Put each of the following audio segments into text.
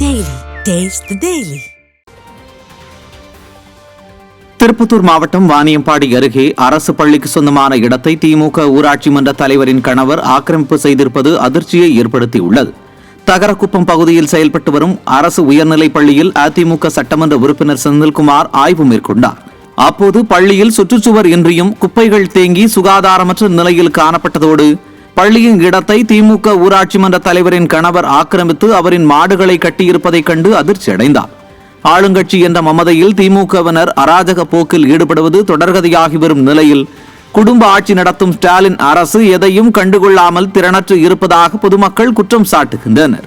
Daily taste daily Tirupattur மாவட்டம் வாணியம்பாடி அருகே அரசு பள்ளிக்கு சொந்தமான இடத்தை திமுக ஊராட்சி மன்ற தலைவரின் கணவர் ஆக்கிரமிப்பு செய்திருப்பது அதிர்ச்சியை ஏற்படுத்தியுள்ளது. தகரக்குப்பம் பகுதியில் செயல்பட்டு வரும் அரசு உயர்நிலைப் பள்ளியில் அதிமுக சட்டமன்ற உறுப்பினர் செந்தில்குமார் ஆய்வு மேற்கொண்டார். அப்போது பள்ளியில் சுற்றுச்சுவர் இன்றியும் குப்பைகள் தேங்கி சுகாதாரமற்ற நிலையில் காணப்பட்டதோடு பள்ளியின் இடத்தை திமுக ஊராட்சி மன்ற தலைவரின் கணவர் ஆக்கிரமித்து அவரின் மாடுகளை கட்டியிருப்பதைக் கண்டு அதிர்ச்சியடைந்தார் ஆளுங்கட்சி என்ற மமதையில் திமுகவினர் அராஜக போக்கில் ஈடுபடுவது தொடர்கதையாகி வரும் நிலையில் குடும்ப ஆட்சி நடத்தும் ஸ்டாலின் அரசு எதையும் கண்டுகொள்ளாமல் திறனற்று இருப்பதாக பொதுமக்கள் குற்றம் சாட்டுகின்றனர்.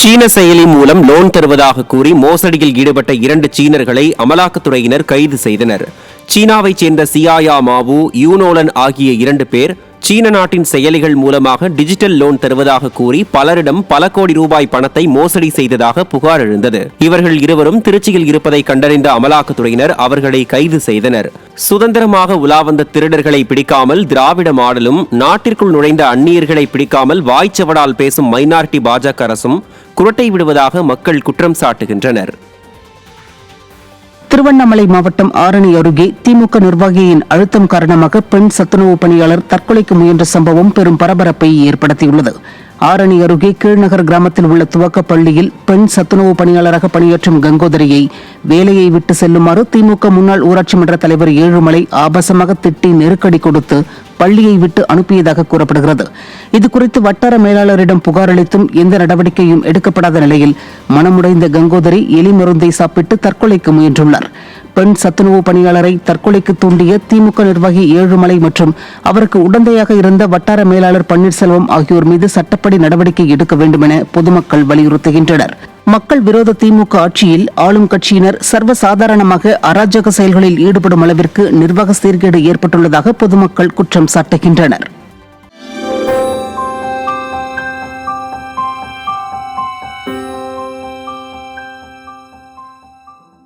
சீன செயலி மூலம் லோன் தருவதாக கூறி மோசடியில் ஈடுபட்ட இரண்டு சீனர்களை அமலாக்கத்துறையினர் கைது செய்தனர். சீனாவைச் சேர்ந்த சியாயா மாவு யூனோலன் ஆகிய இரண்டு பேர் சீன நாட்டின் செயலிகள் மூலமாக டிஜிட்டல் லோன் தருவதாக கூறி பலரிடம் பல கோடி ரூபாய் பணத்தை மோசடி செய்ததாக புகார் எழுந்தது. இவர்கள் இருவரும் திருச்சியில் இருப்பதை கண்டறிந்த அமலாக்கத்துறையினர் அவர்களை கைது செய்தனர். சுதந்திரமாக உலா வந்த திருடர்களை பிடிக்காமல் திராவிட மாடலும் நாட்டிற்குள் நுழைந்த அந்நியர்களை பிடிக்காமல் வாய்ச்சவடால் பேசும் மைனாரிட்டி பாஜக அரசும் குரட்டை விடுவதாக மக்கள் குற்றம் சாட்டுகின்றனர். திருவண்ணாமலை மாவட்டம் ஆரணி அருகே திமுக நிர்வாகியின் அழுத்தம் காரணமாக பெண் சத்துணவு பணியாளர் தற்கொலைக்கு முயன்ற சம்பவம் பெரும் பரபரப்பை ஏற்படுத்தியுள்ளது. ஆரணி அருகே கீழ்நகர் கிராமத்தில் உள்ள துவக்க பள்ளியில் பெண் சத்துணவு பணியாளராக பணியாற்றும் கங்கோதரியை வேலையை விட்டு செல்லுமாறு திமுக முன்னாள் ஊராட்சி மன்ற தலைவர் ஏழுமலை ஆபாசமாக திட்டி நெருக்கடி கொடுத்து பள்ளியை விட்டு அனுப்பியதாக கூறப்படுகிறது. இதுகுறித்து வட்டார மேலாளரிடம் புகார் அளித்தும் எந்த நடவடிக்கையும் எடுக்கப்படாத நிலையில் மனமுடைந்த கங்கோதரி எலி மருந்தை சாப்பிட்டு தற்கொலைக்கு முயன்றுள்ளார். பெண் சத்துணவு பணியாளரை தற்கொலைக்கு தூண்டிய திமுக நிர்வாகி ஏழுமலை மற்றும் அவருக்கு உடந்தையாக இருந்த வட்டார மேலாளர் பன்னீர்செல்வம் ஆகியோர் மீது சட்டப்படி நடவடிக்கை எடுக்க வேண்டும் என பொதுமக்கள் வலியுறுத்துகின்றனர். மக்கள் விரோத திமுக ஆட்சியில் ஆளும் கட்சியினர் சர்வசாதாரணமாக அராஜக செயல்களில் ஈடுபடும் அளவிற்கு நிர்வாக சீர்கேடு ஏற்பட்டுள்ளதாக பொதுமக்கள் குற்றம் சாட்டுகின்றனர்.